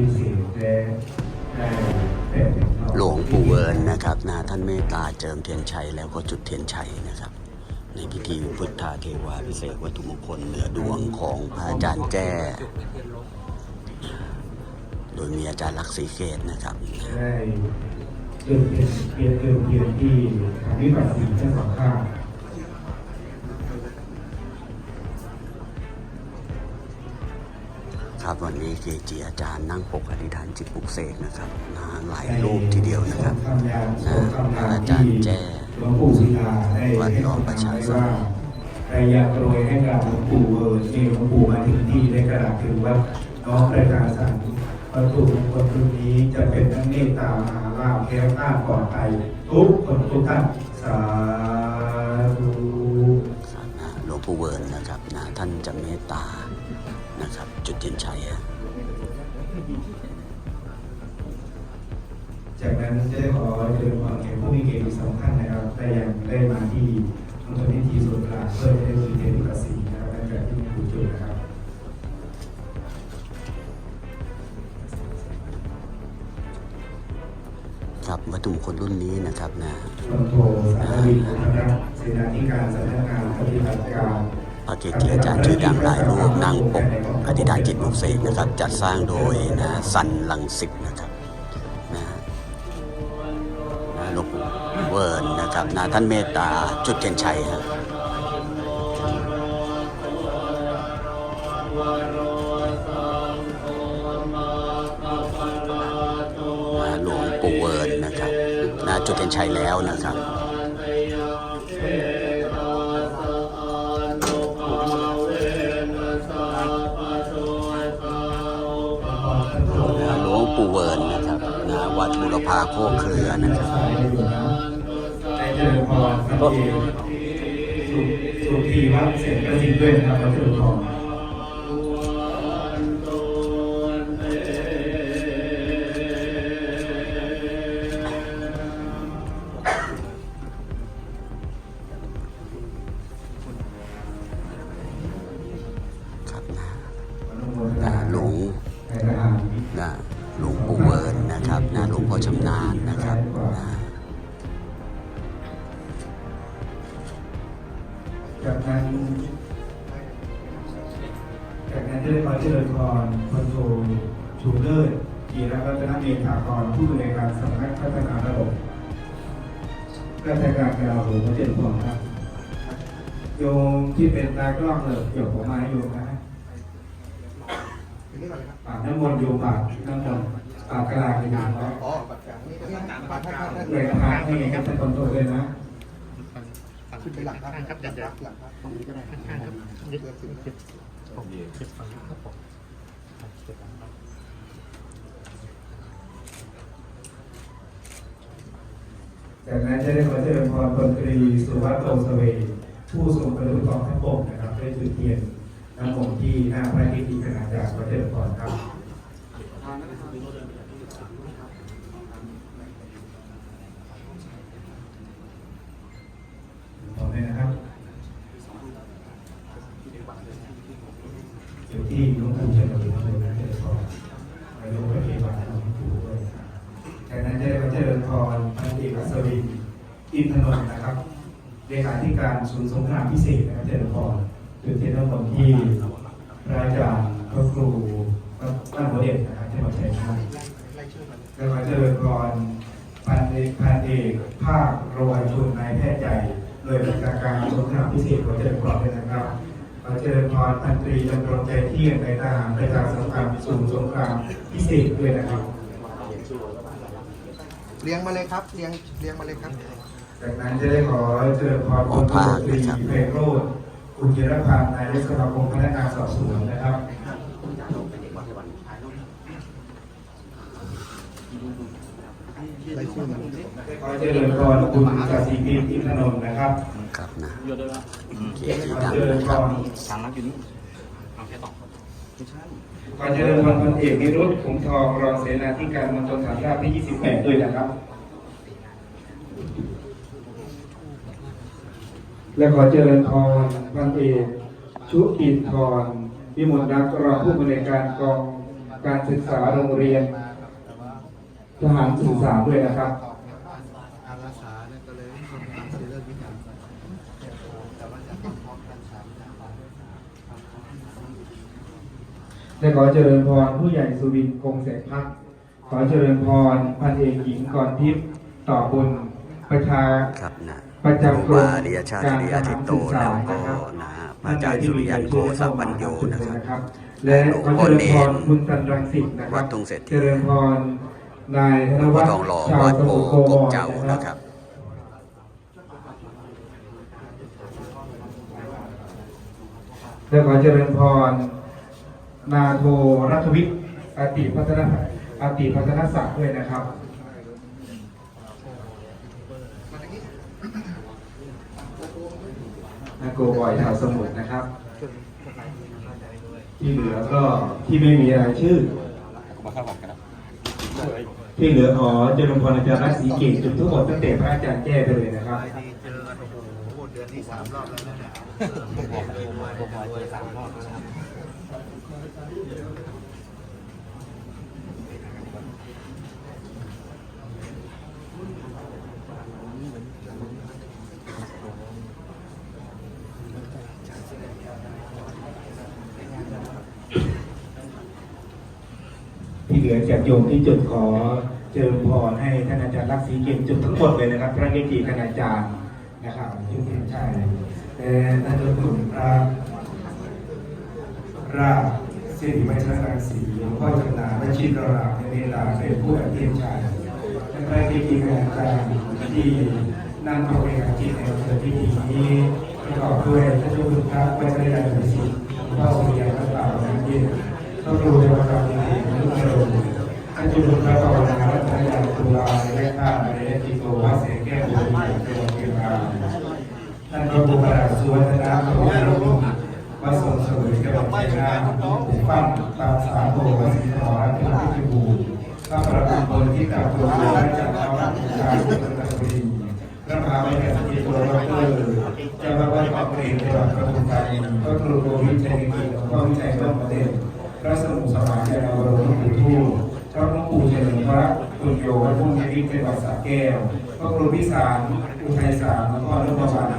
พิเศษและได้เป็นหลวงปู่เวิร์นนะครับนะท่านเมตตาเจิมเทียนชัยแล้วก็จุดเทียนชัยนะครับ ในพิธีพุทธาเทวาพิเศษวัตถุมงคลเหนือดวงของพระอาจารย์แจ้ โดยมีอาจารย์ลักษณ์ศรีเกตนะครับ ได้เดินเพียนเพียนเดินเพียนที่ทางวิปัสสนาทั้งสองข้าง ครับวันนี้เกจิอาจารย์นั่งปกอธิษฐานจิตปลุกเสกนะครับนะหลายรูปทีเดียวนะครับคำยานนะคำยานอาจารย์แจ้หลวงปู่ศิลาได้วัดให้หนองประชาสรรค์ว่าใครอยากรวยให้กับหลวงปู่เออนี่หลวงปู่มาถึงที่ได้กระดาษถึงวัดน้องประชาสรรค์วัตถุมงคลรุ่นนี้จะเป็นทั้งเมตตามหาลาภแคล้วคลาดปลอดภัยทุกคนทุกท่านสาธุครับนะหลวงปู่เวิร์นนะครับนะท่านจะเมตตานะครับ จุดเทียนชัยฮะจากนั้นจะได้ขอเชิญความแขกผู้มีเกียรติอีกสองท่านนะครับได้ยังได้มาที่มณฑลพิธีส่วนกลางเพื่อได้ถือเทียนที่กสีนะครับนั่นคือที่ผู้จุดนะครับครับวัตถุมงคลรุ่นนี้นะครับนะพลโทสารวิทย์พุทธรัตน์เสนาธิการสำนักงานปฏิบัติการพ ระเกจิอาจารย์ชื่อดังหลายรูปนั่งปกอธิษฐานจิตปลุกเสกนะครับ จัดสร้างโดยนะสันลังสิตนะครับนะนะหลวงปู่เวิร์นนะครับนะท่านเมตตาจุดเทียนชัยฮะนะหลวงปู่เวิร์นนะครับนะจุดเทียนชัยแล้วนะครับ นนะครับนะวัดบุรพาโคกเครือนะครับสายอยู่นะได้เจริญพรพระเอกสุสุธีวัดเสร็จประสิทธิ์ด้วยนะครับพระเจริญพร นนะครับนะหลวงพ่อชำนาญนะครับนะจากนั้นจากนั้นได้ขอเจริญพรพลโทชูเลิศกีรรัตนเมธากรผู้บริการสำนักพัฒนาระบบราชการกลาโหมเจริญพรครับ โยมที่เป็นตากล้องเลยเกี่ยวผมมาให้โยมนะปากน้ำมนต์โยมปากน้ำมนต์ ปากกระลาไปดูเนาะอ๋อบัตรกลางนี่ก็ยังบัตรกลางเลยพาให้ครับท่านคนโตเลยนะขึ้นไปหลังครับครับหลังครับหลังครับตรงนี้ก็ได้ครับเลือกขึ้นครับจากนั้นจะได้ขอเจริญพรพลตรีสุวัฒน์โตสเวย์ผู้ทรงประดุจกองทัพบกนะครับได้ถือเทียนน้ำมนต์ที่หน้าพระอาทิตย์ที่ขนาดจากขอเจริญพรครับพร้อมไหมนะครับอยู่ที่หลวงปู่เจริญพรนะเจริญพรไปลงไปที่วัดหลวงปู่ด้วยนะครับ จากนั้นจะได้มาเจริญพรพันเอกอัศวินอินทนนท์นะครับเลขา ธิการศูนย์สงครามพิเศษนะครับเจริญพรจุดเทนน้ำมนต์ที่ระอาจารพระครูตั้งหัวเด่นนะครับที่มาใช้ให้ไล่ชื่อมันแล้วมาเจริญพรพันเอกพันเอกภาคโรยชุนนายแพทย์ใหญ่โดยบัญชาการสงครามพิเศษขอเจริญพรด้วยนะครับขอเจริญพรพันตรีดำรงใจเที่ยงในทหารประชาสงครามศูนย์สงครามพิเศษด้วยนะครับเรียงมาเลยครับเรียงเรียงมาเลยครับ จากนั้นจะได้ขอเจริญพรคุณตำรวจตรีเพลโรดคุณจิรพันธ์นายกสมาคมพนักงานสอบสวนนะครับไล่ชื่อมันขอเจริญพรคุณกสิพิมพ์อินทนนท์นะครับครับนะเกจิขอดังเจริญนะพครับรทางนักอยู่นี่เอาแค่ตอบไม่ใช่ขอเจริญพรพลเอกนิรุตขุมทองรองเสนาธิการมณฑลฐานราบที่ 28 ด้วยนะครับ และขอเจริญพรพันเอกชุตินทรวิมลรักรองผู้บริการกองการศึกษาโรงเรียน ทหารสื่อสารด้วยนะครับและขอเจริญพรผู้ใหญ่สุวินคงแสงพักขอเจริญพรพันเอกหญิงกรทิพย์ต่อบุญประชาครับนะ ประจำกรมบาเรียชาติริยาธิโตแล้วก็นะฮะพระอาจารย์สุริยันโกสัพปัญโยนะครับ และขอเจริญพรคุณสันรังสิตนะควัรัดทุ่งเศรษฐีเจริญพรนายธนวัฒน์ทองหล่อชาววัดสโพมุโกกบเจ้านะครับและขอเจริญพร นาโทรัฐวิทย์อติพัฒนาอาติพัฒนศักดิ์ด้วยนะครับ นา โกบอยชาวสมุทรนะครับ ที่เหลือก็ที่ไม่มีรายชื่อ ที่เหลือขอเจริญพรอาจารย์รัศีเกตจุดทุกหมดตั้งแต่พระอาจารย์แก้ไปเลยนะครับเดือนที่สามรอบแล้วนะเนี่ย ผมมาผมมาเจอสามรอบแลือจากโยมที่จุดขอเจริญพรให้ท่านอาจารย์รักศรีเกตจุดทั้งหมดเลยนะครับ พระเกจิคณาจารย์นะครับจุดใช่แต่ท่านเจ้าคุณพระราชสิริวัฒนรังสีหลวงพ่อจำนาและชิตราในเวลาเป็นผู้อภิชาและพระเกจิคณาจารย์ที่นั่งเอาไปกับจิตในวันพิธีนี้ประกอบด้วยท่านเจ้าคุณพระวัชรยานสิทธิ์หลวงพ่อสุริยันพระป่าวันเย็นพระครูเทวดาดีนุกโรม ท่านจุลพระวนาวัฒนยาตุลาและข้าในติโกวัดเสแกบุญเทวเกตาท่านพระครูประหลัดสุวัฒนาพระพุทธรูปวัดทรงเสวยจังหวัดเชียงรายผู้ฟังตามสาโทวัดสิงห์ขอรับเป็นพิบูรพระประบุบนที่กับตัวและจากเขาผู้ชายจังวัดบุรีพระมหาวิทยาลัยตัวดอกเตอร์เจ้าพระวัดปากเกร็ดจังหวัดปทุมธานีพระครูโกวิทชัยกิจหลวงพ่อวิชัยร่มประเทศ พระสมุทราครเจ้าบรมหลวงปู่ทูตเจ้าหลวงปู่เฉลิมพระคุณโยวัดพุ่งยริจังหวัดสระแก้วพระครูพิสารอุทัยสารนครนครสวรรค์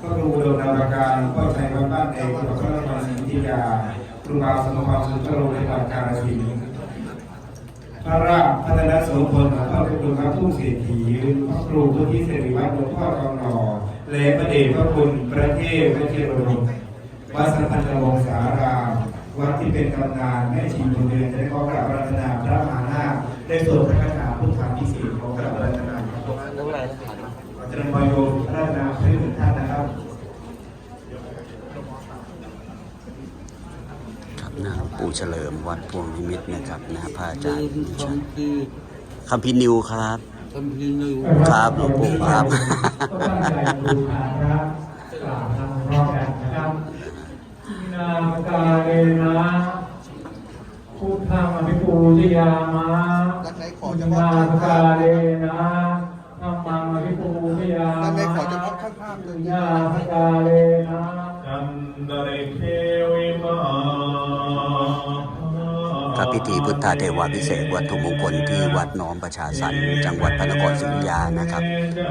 พระครูอุดมนาราการพ่อชัยวัดบ้านเอกจังพระนครศรีอยุธยาครูบาสมภารสุนทรโลจังหวัดกาฬสินธุ์พระราชพัฒนโสพลพระคุณพระทุ่งเศรษฐีพระครูพุทธิเสรีวัฒน์หลวงพ่อทองหล่อและพระเดชพระคุณประเทศพระเทพรมวัดสัมพันธวงศาราม วัดที่เป็นตำนานแม่ชีบุญเรือนจะได้ขอกราบรัตนาพระมหานาคได้โปรดพระคาถาพุทธาพิเศษขอกราบรัตนาครับแล้อะไรนะขอเจริญพรโยมรัตนาให้ทุกท่านนะครับครับนะปู่เฉลิมวัดพวงนิมิตนะครับนะพระอาจารย์คำพีคำพินิวครับคำพีหนึ่งครับหลวงปู่ครับ ก็ตั้งใจบูชาพระกราบทำพร้อมกันนะครับนาม กาเลนะพุทธังอภิปูชยามะด้านในขอเฉพาะนาข้างมภาพกาเลนะธรรมังอภิปูชยามะด้านในขอเฉพาะข้างภาพเลยนามกาเลนะจันดเรเควิมา ครับพิธีพุทธาเทวาพิเศษกวัตถุมงคลที่วัดหน้อมประชาสรรค์จังหวัดพระนครศรีอยุธยานะครับ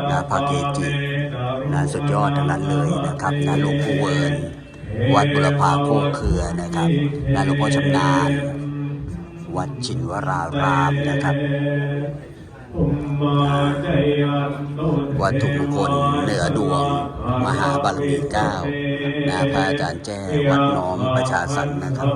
นะพระเกจินะสุดยอดทั้งนั้นเลยนะครับนะหลวงปู่เวิร์น วัดบุรพาโคกเครือนะครับนะหลวงพ่อชำนาญวัดชินวรารามนะครับวัตถุมงคลเหนือดวง มหาบารมีเก้านะพระอาจารย์แจ้วัดน้อมประชาสันนะครับ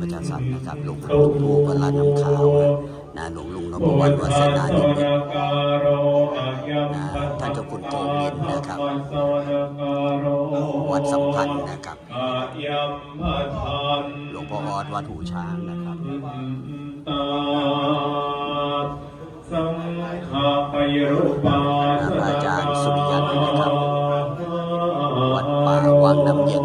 ประชาสรรค์นะครับหลวงปู่ปู่วัดลาดน้ำขาวนะหลวงลุงนพวัฒน์วัดเสนานิมิตรนะท่านเจ้าคุณโกมินนะครับ วัดสัมพันธ์นะครับ หลวงพ่อออดวัดหูช้างนะครับตาสังฆปยรุปาสพระอาจารย์สุริยันนะครับ วัดป่าวังน้ำเย็น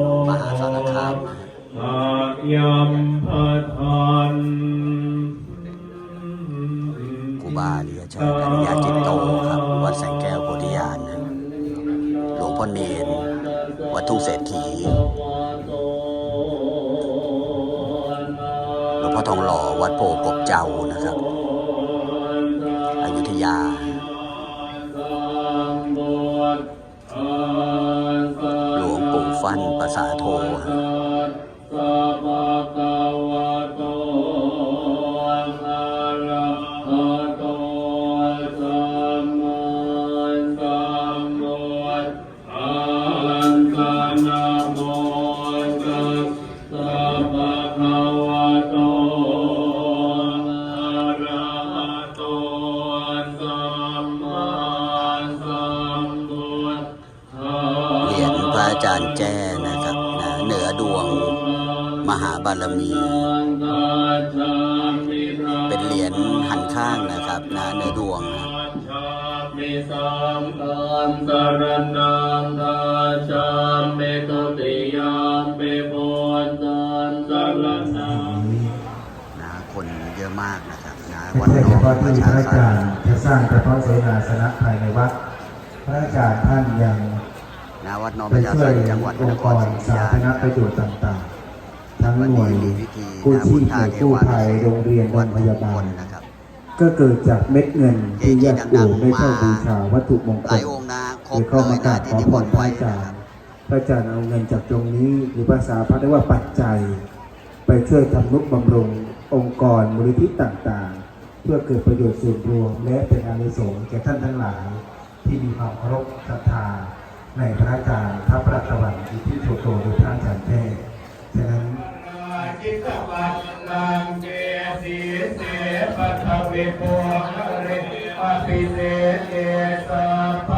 วงพ่อเนนวัดทุ่งเศรษฐีหลวงพ่อทองหล่อวัดโพกบเจ้านะครับอยุธยาหลวงปู่ฟั่นภาษาโท บารมี เป็นเหรียญหันข้างนะครับนะเหนือดวงนะมิสังฆังสรณังนาชามิตุติยามปิปุตตังสรณังนะคนเยอะมากนะครับนะไม่วันใช่น้เฉองพาะประที่พชาระอาสัจานรต์ย์จะสร้างเฉพาะเสนาสนะภายในวัด พระอาจารย์ท่านยังนะวัดน้องไปประชาช่วสัยนต์จังหวัดพองระนค์คกรรศรีอยุธสายาธารณประโยชน์ต่างๆ ทั้งวันหน่วยนี้มีพิธีกู้นะชีพุทพธาหน่วยเทกู้วาภัยโรงเรียนโรวัดงพทุกยาคบาลนนะครับ ก็เกิดจากเม็ดเงินที่ญาติโยมได้เข้าบูชาวัตถุมงหคลาลยองค์นะครหรืบอเข้าเลมายกนะราบที่ขอนิพมรนต์พระไว้อาจานะรครับย์พระอาจารย์เอาเงินจากตรงนี้หรือภาษาพระเรียกว่าปัจจัย ไปช่วยทำนุบำรุงองค์กรมูลนิธิต่างๆ เพื่อเกิดประโยชน์ส่วนรวม และเป็นอานิสงส์แก่ท่านทั้งหลาย ที่มีความเคารพศรัทธาในพระอาจารย์พระประตะวันอิทธิโชโตหรือพระอาจารย์แท้ฉะนั้น จิตปัตตังเกสีเสปัทวิโภคเรอภิเสเกสัพ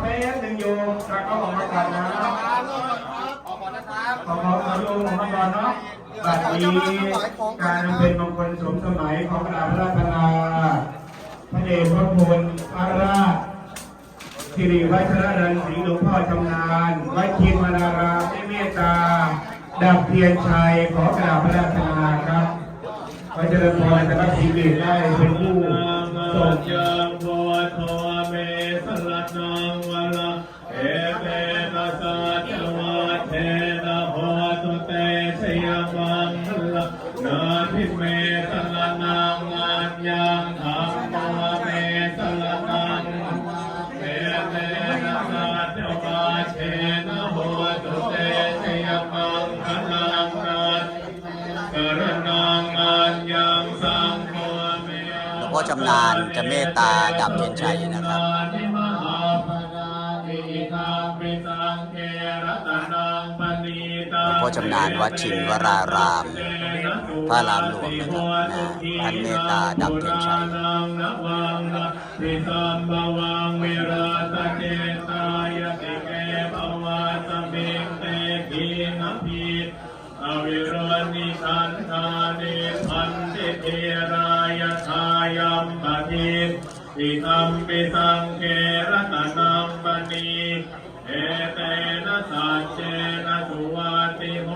แป๊บหนึงโยมตาก็ออกมาก่อนนะขอขอขอโยมออกมาก่อนเนาะบัดนี้การเป็นมงคลสมสมัยของพระราชนาพระเดชพระคุณพระราชสิริวัชรนันท์ศรีหลวงพ่อชำนาญวัดชินมนารามได้เมตตาดับเทียนชัยขอกราบพระราชนาครับขอเจริญพรแต่ละสีริได้เป็นผู้ส่ง เอเตนะสัจวัตเทนะโหตุเตชยมังคลานาทิเมสลัดนังอัญญังธรรมเมสลัดนังเตเตนะสัจวาเทนะโหตุเตชยมังคลังนัสรนังอัญญังสังโฆเมหลวงพ่อชำนาญจะเมตตาดับเทียนชัยนะครับ หลวงพ่อชำนาญวัดชินวราราม พระรามหลวงนะครับนะท่านเมตตาดับเทียนชัยนังนะวังนะปิสัมบวังวิราตเจตายติเกภวาสมิงเตกีนพีอวิรนิชันธานิพันติเทรายทายัมปทิอิทัมปิสังเกร เอเตนะสัจเจนะสุวาติโห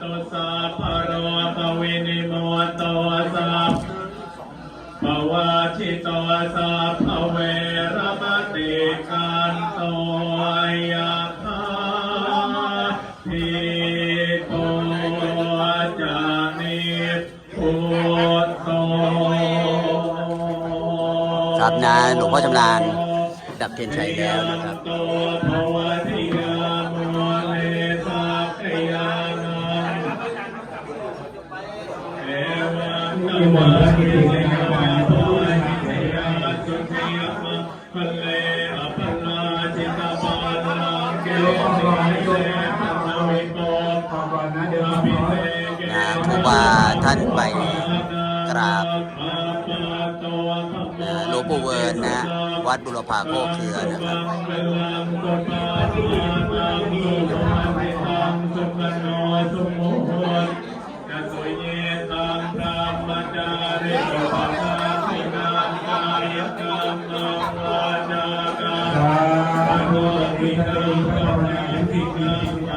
ตุสัพพโรปวินิโมตุสัพภวาชิตุสัภเวรมติกันโตยาภาทิโตจานิพุทโตครันะหลวงพ่อจำนาน ดับเทียนชัยแล้วนะครับ วัดบุรพาโคกเครือนะครับสาธุวิทยุพระพุทธ